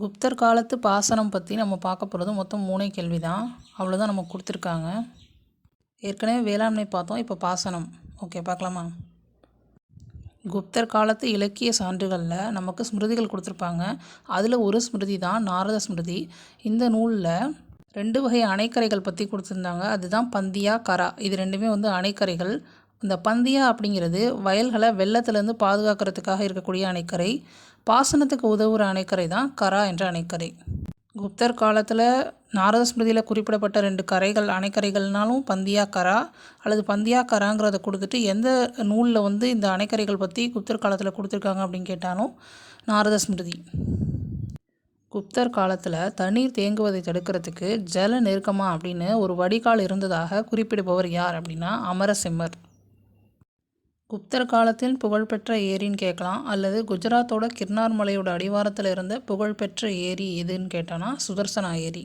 குப்தர் காலத்து பாசனம் பற்றி நம்ம பார்க்க போகிறது மொத்தம் மூணே கேள்வி தான் அவ்வளோதான் நமக்கு கொடுத்துருக்காங்க. ஏற்கனவே வேளாண்மை பார்த்தோம் இப்போ பாசனம். ஓகே பார்க்கலாமா? குப்தர் காலத்து இலக்கிய சான்றுகளில் நமக்கு ஸ்மிருதிகள் கொடுத்துருப்பாங்க. அதில் ஒரு ஸ்மிருதி தான் நாரத ஸ்மிருதி. இந்த நூலில் ரெண்டு வகை அணைக்கரைகள் பற்றி கொடுத்துருந்தாங்க. அதுதான் பந்தியா கரா. இது ரெண்டுமே வந்து அணைக்கரைகள். இந்த பந்தியா அப்படிங்கிறது வயல்களை வெள்ளத்துலேருந்து பாதுகாக்கிறதுக்காக இருக்கக்கூடிய அணைக்கரை பாசனத்துக்கு உதவுற அணைக்கரை தான் கரா என்ற அணைக்கரை. குப்தர் காலத்தில் நாரத ஸ்மிருதியில் குறிப்பிடப்பட்ட ரெண்டு கரைகள் அணைக்கரைகள்னாலும் பந்தியா கரா அல்லது பந்தியா கராங்கிறத கொடுத்துட்டு எந்த நூலில் வந்து இந்த அணைக்கரைகள் பற்றி குப்தர் காலத்தில் கொடுத்துருக்காங்க அப்படின்னு கேட்டாலும் நாரத ஸ்மிருதி. குப்தர் காலத்தில் தண்ணீர் தேங்குவதை தடுக்கிறதுக்கு ஜல நெருக்கமா அப்படின்னு ஒரு வடிகால் இருந்ததாக குறிப்பிடுபவர் யார் அப்படின்னா அமரசிம்மர். குப்தர் காலத்தில் புகழ்பெற்ற ஏரின்னு கேட்கலாம். அல்லது குஜராத்தோட கிர்னார் மலையோட அடிவாரத்தில் இருந்த புகழ்பெற்ற ஏரி எதுன்னு கேட்டோன்னா சுதர்சனா ஏரி.